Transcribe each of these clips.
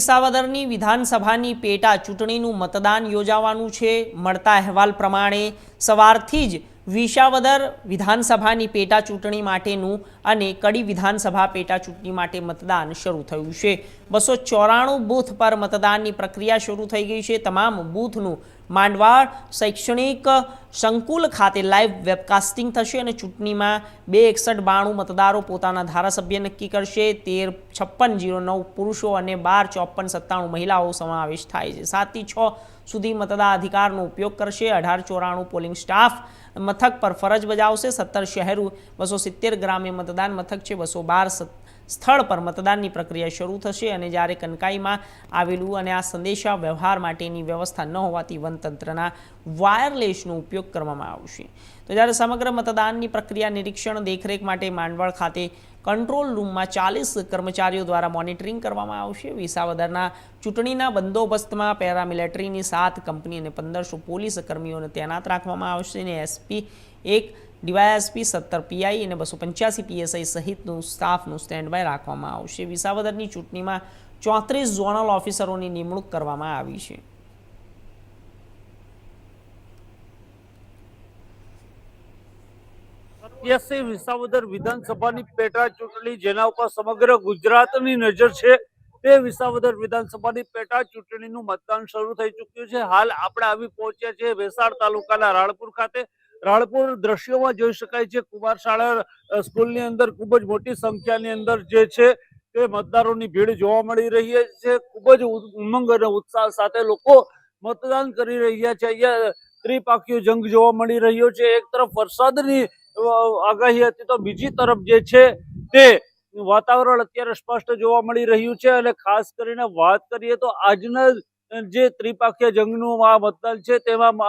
વિસાવદરની વિધાનસભાની પેટા ચૂંટણીનું મતદાન યોજાવાનું છે. મળતા અહેવાલ પ્રમાણે સવારથી જ વિસાવદર વિધાનસભાની પેટા ચૂંટણી માટેનું અને કડી વિધાનસભા પેટા ચૂંટણી માટે મતદાન શરૂ થયું છે. બસો ચોરાણું બૂથ પર મતદાનની પ્રક્રિયા શરૂ થઈ ગઈ છે. તમામ બૂથનું માંડવાળ શૈક્ષણિક સંકુલ ખાતે લાઈવ વેબકાસ્ટિંગ થશે અને ચૂંટણીમાં બે એકસઠ બાણું મતદારો પોતાના ધારાસભ્ય નક્કી કરશે. તેર છપ્પન જીરો નવ પુરુષો અને બાર ચોપન સત્તાણું મહિલાઓ સમાવેશ થાય છે. સાતથી છ સુધી મતદાર અધિકારનો ઉપયોગ કરશે. અઢાર ચોરાણું પોલિંગ સ્ટાફ મથક પર ફરજ બજાવશે. સત્તર શહેરો બસો સિત્તેર ગ્રામ્ય મતદાન મથક છે. બસો બાર સ્થળ પર મતદાનની પ્રક્રિયા શરૂ થશે અને જ્યારે કનકાઈમાં આવેલું અને આ સંદેશા વ્યવહાર માટેની વ્યવસ્થા ન હોવાથી વનતંત્રના વાયરલેસનો ઉપયોગ કરવામાં આવશે. તો જ્યારે સમગ્ર મતદાનની પ્રક્રિયા નિરીક્ષણ, દેખરેખ માટે માંડવળ ખાતે કંટ્રોલ રૂમમાં ચાલીસ કર્મચારીઓ દ્વારા મોનિટરિંગ કરવામાં આવશે. વિસાવદરના ચૂંટણીના બંદોબસ્તમાં પેરામિલિટરીની સાત કંપની અને પંદરસો પોલીસ કર્મીઓને તૈનાત રાખવામાં આવશે અને એસપી એક, ડીવાયએસપી સત્તર, પીઆઈ અને બસો પંચ્યાસી પીએસઆઈ સહિતનું સ્ટાફનું સ્ટેન્ડ બાય રાખવામાં આવશે. વિસાવદરની ચૂંટણીમાં ચોત્રીસ ઝોનલ ઓફિસરોની નિમણૂક કરવામાં આવી છે. સત્યાસી વિસાવદર વિધાનસભાની પેટા ચૂંટણી, જેના ઉપર સમગ્ર ગુજરાતની નજર છે, તે વિસાવદર વિધાનસભાની પેટા ચૂંટણીનું મતદાન શરૂ થઈ ચૂક્યું છે. હાલ આપણે આવી પહોંચ્યા છે વેસાડ તાલુકાના રાળપુર ખાતે. રાણપુર દ્રશ્યોમાં જોઈ શકાય છે કુમાર શાળા સ્કૂલની અંદર ખૂબ જ મોટી સંખ્યાની અંદર જે છે, તે મતદારોની ભીડ જોવા મળી રહી છે. ખૂબ જ ઉમંગ અને ઉત્સાહ સાથે લોકો મતદાન કરી રહ્યા છે. અહીંયા ત્રિપાખીયો જંગ જોવા મળી રહ્યો છે. એક તરફ વરસાદની આગાહી હતી તો બીજી તરફ જે છે તે વાતાવરણ અત્યારે સ્પષ્ટ જોવા મળી રહ્યું છે અને ખાસ કરીને વાત કરીએ તો આજના જે ત્રિપાખીય જંગનું આ મતદાન છે તેમાં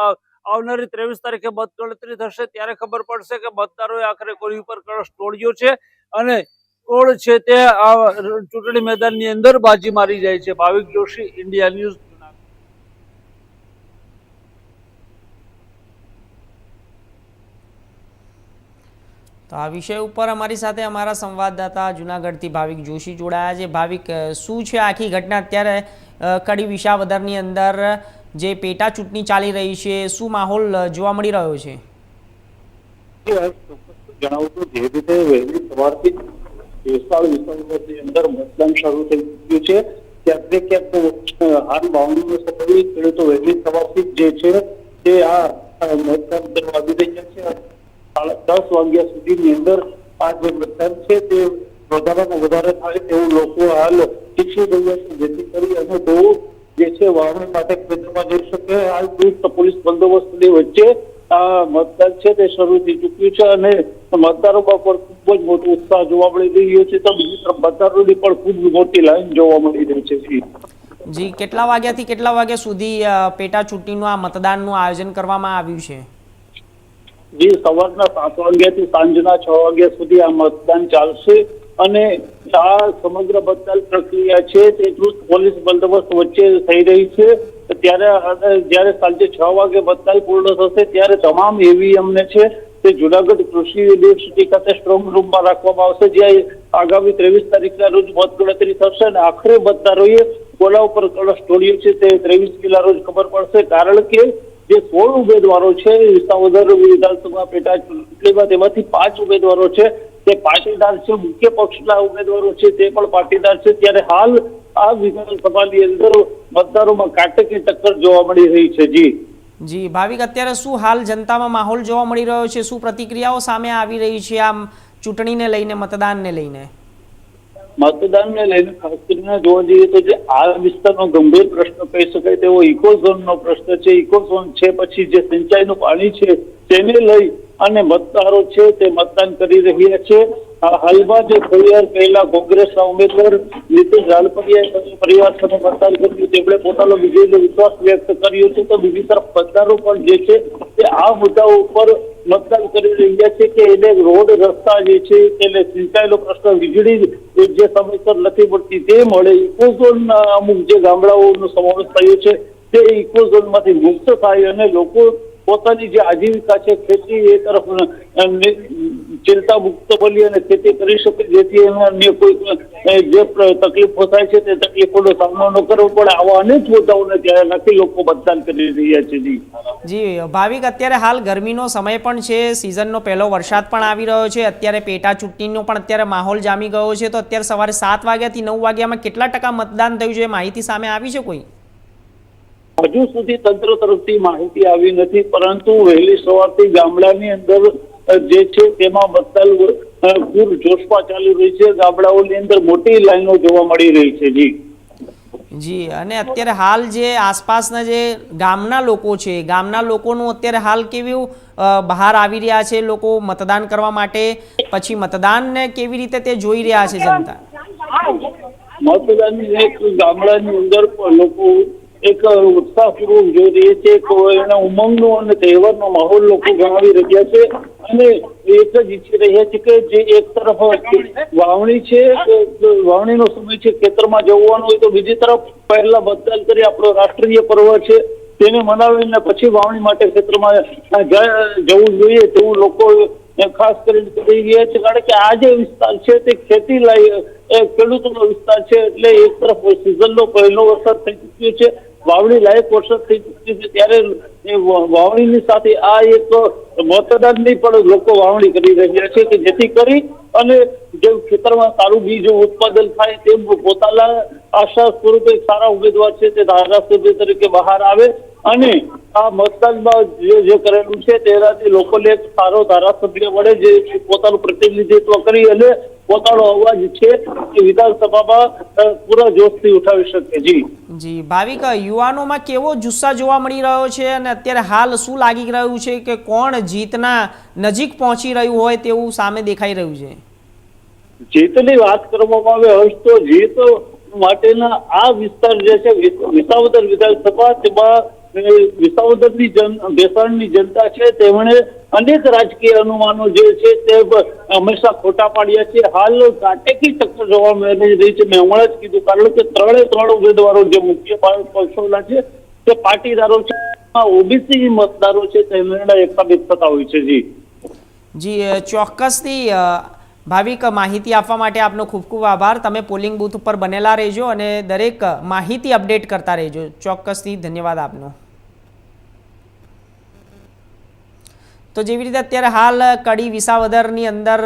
આવનારી ત્રેવીસ તારીખે મતગણતરી થશે. ત્યારે ખબર પડશે કે મતદારોએ આખરે કોઈ ઉપર કળશ તોડ્યો છે અને કોણ છે તે આ ચૂંટણી મેદાનની અંદર બાજી મારી જાય છે. Bhavik Joshi, India news. તો આ વિષય ઉપર અમારી સાથે અમારા સંવાદદાતા, જુનાગઢથી ભાવિક જોશી જોડાયા છે. ભાવિક શું છે આખી ઘટના? અત્યારે કડી વિશાવદરની અંદર જે પેટા ચૂંટણી ચાલી રહી છે, શું માહોલ જોવા મળી રહ્યો છે? જણાવું તો જે રીતે વહેલી સવારથી મતદાન શરૂ થઈ ગયું છે, ક્યાંક જે છે તે આ દસ વાગ્યા સુધીની અંદર આ જે મતદાન છે તે વધારામાં વધારે થાય તેવું લોકો હાલ શિક્ષિત રહ્યા છે જેથી કરી અને બહુ જે છે વાહન માટે કેન્દ્રમાં જઈ શકે. હાલ ચુસ્ત પોલીસ બંદોબસ્તની વચ્ચે આ મતદાન છે તે શરૂ થઈ ચૂક્યું છે અને મતદારોમાં પણ ખૂબ જ મોટો ઉત્સાહ જોવા મળી રહ્યો છે. તો બીજી તરફ મતદારોની પણ ખૂબ મોટી લાઈન જોવા મળી રહી છે. જી. કેટલા વાગ્યાથી કેટલા વાગ્યા સુધી પેટા ચૂંટણીનું આ મતદાનનું આયોજન કરવામાં આવ્યું છે? જે, સવારના સાત વાગ્યાથી સાંજના છ વાગ્યા સુધી આ મતદાન ચાલશે અને આ સમગ્ર મતદાન પ્રક્રિયા છે તે ચુસ્ત પોલીસ બંદોબસ્ત વચ્ચે થઈ રહી છે. ત્યારે જ્યારે સાંજે છ વાગે મતદાન પૂર્ણ થશે, ત્યારે તમામ ઈવીએમને છે તે જુનાગઢ કૃષિ યુનિવર્સિટી ખાતે સ્ટ્રોંગ રૂમમાં રાખવામાં આવશે, જ્યાં આગામી ત્રેવીસ તારીખના રોજ મતગણતરી થશે અને આખરે મતદારોએ કોના ઉપર કળશ તોડ્યું છે તે ત્રેવીસ કિલા રોજ ખબર પડશે. કારણ કે જે સોળ ઉમેદવારો છે વિસાવદર વિધાનસભા પેટા ચૂંટણીમાં તેમાંથી પાંચ ઉમેદવારો છે. તે પાટીદાર છે, મુખ્ય પક્ષના ઉમેદવારો છે, તે પણ પાટીદાર છે. ત્યારે હાલ આ વિધાનસભાની અંદર મતદારોમાં કાંટકી ટક્કર જોવા મળી રહી છે. જી. જી, ભાવિક, અત્યારે શું હાલ જનતામાં માહોલ જોવા મળી રહ્યો છે? શું પ્રતિક્રિયાઓ સામે આવી રહી છે આમ ચૂંટણીને લઈને, મતદાનને લઈને? મતદાનને લઈને ખાસ કરીને જોવા જઈએ તો જે આ વિસ્તારનો ગંભીર પ્રશ્ન કહી શકાય તેવો ઇકોઝોનનો પ્રશ્ન છે. ઇકોઝોન છે પછી જે સિંચાઈનું પાણી છે તેને લઈ અને મતદારો છે તે મતદાન કરી રહ્યા છે. હાલમાં જે થોડી પહેલા કોંગ્રેસના ઉમેદવાર નીતિન રાલપડિયાએ પરિવાર સાથે મતદાન કર્યું. તેમણે પોતાનો વિજયનો વિશ્વાસ વ્યક્ત કર્યો છે. તો બીજી તરફ મતદારો પણ જે છે તે આ મુદ્દાઓ ઉપર મતદાન કરી રહ્યા છે કે એને રોડ રસ્તા જે છે એને સિંચાઈનો પ્રશ્ન વીજળી જે સમયસર નથી મળતી, તે મળે. ઇકોઝોન અમુક જે ગામડાઓનો સમાવેશ થયો છે, તે ઇકોઝોનમાંથી મુક્ત થાય અને લોકો પોતાની જે આજીવિકા છે, ખેતી એ તરફ ચિંતા મુક્ત બની અને ખેતી કરી શકે, જેથી અન્ય કોઈ જે તકલીફો થાય છે, તે તકલીફોનો સામનો ન કરવો પડે, આવા અનેક મુદ્દાઓને ત્યારે નથી લોકો મતદાન કરી રહ્યા છે, જી. જી, ભાવિક, અત્યારે હાલ ગરમીનો સમય પણ છે સિઝનનો પહેલો વરસાદ પણ આવી રહ્યો છે, અત્યારે પેટા ચૂંટણીનો પણ અત્યારે માહોલ જામી ગયો છે, તો અત્યારે સવારે સાત વાગ્યાથી નવ વાગ્યામાં કેટલા ટકા મતદાન થયું છે માહિતી સામે આવી છે કોઈ? હજુ સુધી તંત્ર તરફથી માહિતી આવી નથી પરંતુ વહેલી સવારથી ગામડાની અંદર જે છે તેમાં બદલ પૂર જોશમાં ચાલી રહી છે. ગામડાઓની અંદર મોટી લાઈનો જોવા મળી રહી છે જી. જી અને અત્યારે હાલ જે આસપાસના જે ગામના લોકો છે ગામના લોકોનું અત્યારે હાલ કેવું બહાર આવી રહ્યા છે લોકો મતદાન કરવા માટે. પછી મતદાનને કેવી રીતે તે જોઈ રહ્યા છે જનતા? મતદાન ગામડાની અંદર લોકો એક ઉત્સાહપૂર્વક જોઈ રહી છે એના ઉમંગનો અને તહેવારનો માહોલ લોકો ગણાવી રહ્યા છે અને એક જ ઈચ્છી રહ્યા છે કે જે એક તરફ વાવણી છે વાવણીનો સમય છે, ખેતરમાં જવાનું હોય તો બીજી તરફ પહેલા મતદાન કરી આપણો રાષ્ટ્રીય પર્વ છે, તેને મનાવીને પછી વાવણી માટે ખેતરમાં જવું જોઈએ તેવું લોકો ખાસ કરીને કરી રહ્યા છે. કારણ કે આ જે વિસ્તાર છે તે ખેતી લાયક એ ખેડૂતોનો વિસ્તાર છે, એટલે એક તરફ સિઝનનો પહેલો વરસાદ થઈ ચુક્યો છે વાવણી લાયક વરસાદ થઈ ચૂકી છે ત્યારે વાવણીની સાથે આ એક મતદાનની પણ લોકો વાવણી કરી રહ્યા છે કે જેથી કરી અને જે ખેતરમાં સારું બીજ ઉત્પાદન થાય તેમ પોતાના આશા સ્વરૂપે સારા ઉમેદવાર છે તે ધારાસભ્ય તરીકે બહાર આવે અને આ મતદાનમાં જે જે કરેલું છે તેનાથી લોકોને એક સારો ધારાસભ્ય મળે જે પોતાનું પ્રતિનિધિત્વ કરી અને પોતાનો અવાજ છે એ વિધાનસભામાં પૂરા જોશથી ઉઠાવી શકે. જી. જી ભાવિક યુવાનોમાં કેવો જુસ્સા જોવા મળી રહ્યો છે અને અત્યારે હાલ શું લાગી રહ્યું છે કે કોણ જીતના નજીક પહોંચી રહ્યું હોય તેવું સામે દેખાઈ રહ્યું છે? જીતની વાત કરવામાં આવે હર્ષ તો જીત માટેના આ વિસ્તાર જે છે વિસાવદર વિધાનસભા તેમાં વિસાવદરની જન બેસાણની જનતા છે, તેમણે અનેક રાજકીય અનુમાનો જે છે તે હંમેશા ખોટા પાડ્યા છે. હાલ કાટેકી ચક્કર જોવા મળી રહી છે. મેં હમણાં જ કીધું, કારણ કે ત્રણે, ત્રણ ઉમેદવારો જે મુખ્ય પક્ષોના છે, તે પાટીદારો છે ઓબીસી મતદારો છે તેમના એકતા સાબિત હોય છે. જી. જી ચોક્કસથી ભાવિક માહિતી આપવા માટે આપનો ખૂબ ખૂબ આભાર. તમે પોલિંગ બૂથ ઉપર બનેલા રહેજો અને દરેક માહિતી અપડેટ કરતા રહેજો. ચોક્કસથી ધન્યવાદ આપનો. તો જેવી રીતે અત્યારે હાલ કડી વિસાવદરની અંદર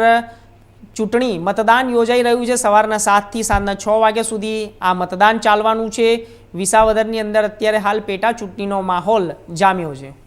ચૂંટણી મતદાન યોજાઈ રહ્યું છે. સવારના સાતથી સાંજના છ વાગ્યા સુધી આ મતદાન ચાલવાનું છે. વિસાવદરની અંદર અત્યારે હાલ પેટા ચૂંટણીનો માહોલ જામ્યો છે.